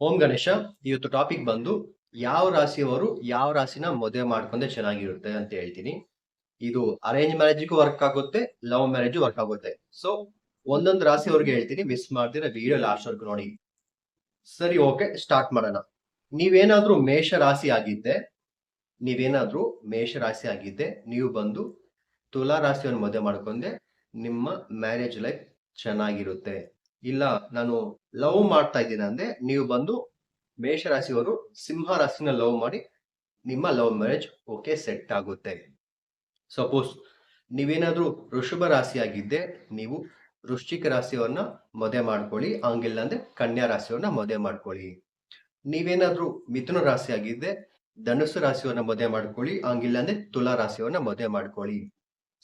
ಓಂ ಗಣೇಶ, ಇವತ್ತು ಟಾಪಿಕ್ ಬಂದು ಯಾವ ರಾಶಿಯವರು ಯಾವ ರಾಶಿನ ಮದುವೆ ಮಾಡ್ಕೊಂಡೆ ಚೆನ್ನಾಗಿರುತ್ತೆ ಅಂತ ಹೇಳ್ತೀನಿ. ಇದು ಅರೇಂಜ್ ಮ್ಯಾರೇಜ್ಗೂ ವರ್ಕ್ ಆಗುತ್ತೆ ಲವ್ ಮ್ಯಾರೇಜ್ ವರ್ಕ್ ಆಗುತ್ತೆ. ಸೊ ಒಂದೊಂದು ರಾಶಿಯವ್ರಿಗೆ ಹೇಳ್ತೀನಿ ಮಿಸ್ ಮಾಡ್ತೀರಾ ವಿಡಿಯೋ ಲಾಸ್ಟ್ ವರ್ಗು ನೋಡಿ. ಸರಿ ಓಕೆ ಸ್ಟಾರ್ಟ್ ಮಾಡೋಣ. ನೀವೇನಾದ್ರೂ ಮೇಷ ರಾಶಿ ಆಗಿದ್ದೆ, ನೀವೇನಾದ್ರೂ ಮೇಷ ರಾಶಿ ಆಗಿದ್ದೆ, ನೀವು ಬಂದು ತುಲಾ ರಾಶಿಯನ್ನು ಮದುವೆ ಮಾಡ್ಕೊಂಡೆ ನಿಮ್ಮ ಮ್ಯಾರೇಜ್ ಲೈಫ್ ಚೆನ್ನಾಗಿರುತ್ತೆ. ಇಲ್ಲ, ನಾನು ಲವ್ ಮಾಡ್ತಾ ಇದ್ದೀನಿ ಅಂದ್ರೆ ನೀವು ಬಂದು ಮೇಷ ರಾಶಿಯವರು ಸಿಂಹ ರಾಶಿನ ಲವ್ ಮಾಡಿ ನಿಮ್ಮ ಲವ್ ಮ್ಯಾರೇಜ್ ಓಕೆ ಸೆಟ್ ಆಗುತ್ತೆ. ಸಪೋಸ್ ನೀವೇನಾದ್ರೂ ವೃಷಭ ರಾಶಿ ಆಗಿದ್ದೆ ನೀವು ವೃಶ್ಚಿಕ ರಾಶಿಯವನ್ನ ಮದುವೆ ಮಾಡ್ಕೊಳ್ಳಿ, ಹಂಗಿಲ್ಲ ಅಂದ್ರೆ ಕನ್ಯಾ ರಾಶಿಯವನ್ನ ಮದುವೆ ಮಾಡ್ಕೊಳ್ಳಿ. ನೀವೇನಾದ್ರೂ ಮಿಥುನ ರಾಶಿಯಾಗಿದ್ದೆ ಧನುಸು ರಾಶಿಯವ್ರನ್ನ ಮದುವೆ ಮಾಡ್ಕೊಳ್ಳಿ, ಹಂಗಿಲ್ಲ ಅಂದ್ರೆ ತುಲಾ ರಾಶಿಯವನ್ನ ಮದುವೆ ಮಾಡ್ಕೊಳ್ಳಿ.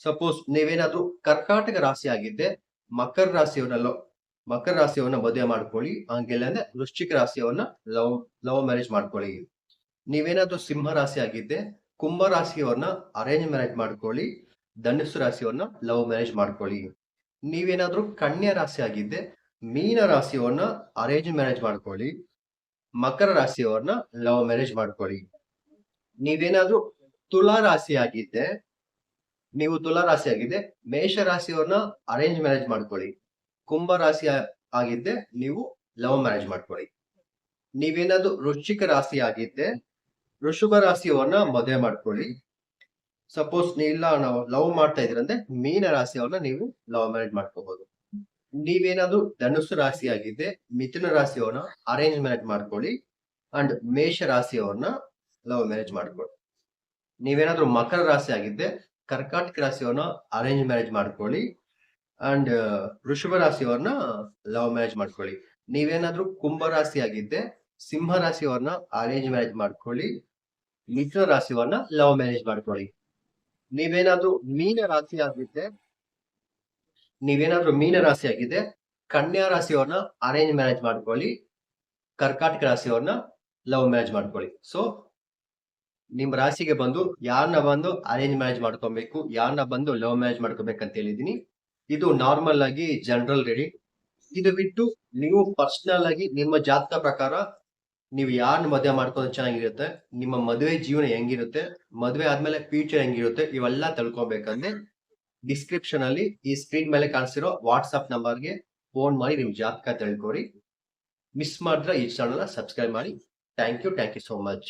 ಸಪೋಸ್ ನೀವೇನಾದ್ರೂ ಕರ್ಕಾಟಕ ರಾಶಿ ಆಗಿದ್ದೆ ಮಕರ ರಾಶಿಯವ್ರನ್ನ ಲವ್ ಮಕರ ರಾಶಿಯವನ್ನ ಮದುವೆ ಮಾಡ್ಕೊಳ್ಳಿ. ಹಂಗಿಲ್ಲ ಅಂದ್ರೆ ವೃಶ್ಚಿಕ ರಾಶಿಯವನ್ನ ಲವ್ ಲವ್ ಮ್ಯಾರೇಜ್ ಮಾಡ್ಕೊಳ್ಳಿ. ನೀವೇನಾದ್ರೂ ಸಿಂಹ ರಾಶಿ ಆಗಿದ್ದೆ, ಕುಂಭ ರಾಶಿಯವನ್ನ ಅರೇಂಜ್ ಮ್ಯಾರೇಜ್ ಮಾಡ್ಕೊಳ್ಳಿ. ಧನುಸು ರಾಶಿಯವನ್ನ ಲವ್ ಮ್ಯಾರೇಜ್ ಮಾಡ್ಕೊಳ್ಳಿ. ನೀವೇನಾದ್ರೂ ಕನ್ಯಾ ರಾಶಿ ಆಗಿದ್ದೆ, ಮೀನ ರಾಶಿಯವನ್ನ ಅರೇಂಜ್ ಮ್ಯಾರೇಜ್ ಮಾಡ್ಕೊಳ್ಳಿ. ಮಕರ ರಾಶಿಯವರನ್ನ ಲವ್ ಮ್ಯಾರೇಜ್ ಮಾಡ್ಕೊಳ್ಳಿ. ನೀವೇನಾದ್ರೂ ತುಲಾ ರಾಶಿ ಆಗಿದ್ದೆ, ನೀವು ತುಲಾ ರಾಶಿ ಆಗಿದ್ದೆ, ಮೇಷ ರಾಶಿಯವ್ರನ್ನ ಅರೇಂಜ್ ಮ್ಯಾರೇಜ್ ಮಾಡ್ಕೊಳ್ಳಿ. ಕುಂಭ ರಾಶಿ ಆಗಿದ್ದೆ, ನೀವು ಲವ್ ಮ್ಯಾರೇಜ್ ಮಾಡ್ಕೊಳ್ಳಿ. ನೀವೇನಾದ್ರು ವೃಶ್ಚಿಕ ರಾಶಿ ಆಗಿದ್ದೆ ವೃಷಭ ರಾಶಿಯವ್ರನ್ನ ಮದುವೆ ಮಾಡ್ಕೊಳ್ಳಿ. ಸಪೋಸ್ ನೀಲ್ಲ ನಾವು ಲವ್ ಮಾಡ್ತಾ ಇದ್ರಂದ್ರೆ ಮೀನ ರಾಶಿಯವ್ರನ್ನ ನೀವು ಲವ್ ಮ್ಯಾರೇಜ್ ಮಾಡ್ಕೋಬಹುದು ನೀವೇನಾದ್ರು ಧನುಸು ರಾಶಿ ಆಗಿದ್ದೆ, ಮಿಥುನ ರಾಶಿಯವ್ರನ್ನ ಅರೇಂಜ್ ಮ್ಯಾರೇಜ್ ಮಾಡ್ಕೊಳ್ಳಿ ಅಂಡ್ ಮೇಷ ರಾಶಿಯವ್ರನ್ನ ಲವ್ ಮ್ಯಾರೇಜ್ ಮಾಡ್ಕೊಳ್ಳಿ. ನೀವೇನಾದ್ರೂ ಮಕರ ರಾಶಿ ಆಗಿದ್ದೆ, ಕರ್ಕಾಟಕ ರಾಶಿಯವ್ರನ್ನ ಅರೇಂಜ್ ಮ್ಯಾರೇಜ್ ಮಾಡ್ಕೊಳ್ಳಿ. ಅಂಡ್ ವೃಷಭ ರಾಶಿಯವ್ರನ್ನ ಲವ್ ಮ್ಯಾರೇಜ್ ಮಾಡ್ಕೊಳ್ಳಿ. ನೀವೇನಾದ್ರೂ ಕುಂಭ ರಾಶಿ ಆಗಿದ್ದೆ ಸಿಂಹ ರಾಶಿಯವ್ರನ್ನ ಅರೇಂಜ್ ಮ್ಯಾರೇಜ್ ಮಾಡ್ಕೊಳ್ಳಿ. ಮಿಥುನ ರಾಶಿಯವ್ರನ್ನ ಲವ್ ಮ್ಯಾರೇಜ್ ಮಾಡ್ಕೊಳ್ಳಿ. ನೀವೇನಾದ್ರೂ ಮೀನ ರಾಶಿ ಆಗಿದ್ದೆ ನೀವೇನಾದ್ರೂ ಮೀನ ರಾಶಿ ಆಗಿದ್ದೆ ಕನ್ಯಾ ರಾಶಿಯವ್ರನ್ನ ಅರೇಂಜ್ ಮ್ಯಾರೇಜ್ ಮಾಡ್ಕೊಳ್ಳಿ. ಕರ್ಕಾಟಕ ರಾಶಿಯವ್ರನ್ನ ಲವ್ ಮ್ಯಾರೇಜ್ ಮಾಡ್ಕೊಳ್ಳಿ. ಸೊ ನಿಮ್ ರಾಶಿಗೆ ಬಂದು ಯಾರನ್ನ ಬಂದು ಅರೇಂಜ್ ಮ್ಯಾರೇಜ್ ಮಾಡ್ಕೊಬೇಕು, ಯಾರನ್ನ ಬಂದು ಲವ್ ಮ್ಯಾರೇಜ್ ಮಾಡ್ಕೋಬೇಕಂತ ಹೇಳಿದೀನಿ ಇದು ನಾರ್ಮಲ್ ಆಗಿ ಜನರಲ್ ರೆಡಿ ಇದು ಬಿಟ್ಟು ನೀವು ಪರ್ಸನಲ್ ಆಗಿ ನಿಮ್ಮ ಜಾತಕ ಪ್ರಕಾರ ನೀವು ಯಾರನ್ನ ಮದುವೆ ಮಾಡ್ಕೊಂಡು ಚೆನ್ನಾಗಿರುತ್ತೆ, ನಿಮ್ಮ ಮದುವೆ ಜೀವನ ಹೆಂಗಿರುತ್ತೆ, ಮದುವೆ ಆದ್ಮೇಲೆ ಫ್ಯೂಚರ್ ಹೆಂಗಿರುತ್ತೆ, ಇವೆಲ್ಲ ತಿಳ್ಕೊಬೇಕಂದ್ರೆ ಡಿಸ್ಕ್ರಿಪ್ಷನ್ ಅಲ್ಲಿ ಈ ಸ್ಕ್ರೀನ್ ಮೇಲೆ ಕಾಣಿಸಿರೋ ವಾಟ್ಸ್ಆಪ್ ನಂಬರ್ಗೆ ಫೋನ್ ಮಾಡಿ ನಿಮ್ ಜಾತಕ ತಿಳ್ಕೊರಿ. ಮಿಸ್ ಮಾಡಿದ್ರೆ ಈ ಚಾನಲ್ ಸಬ್ಸ್ಕ್ರೈಬ್ ಮಾಡಿ. Thank you thank you so much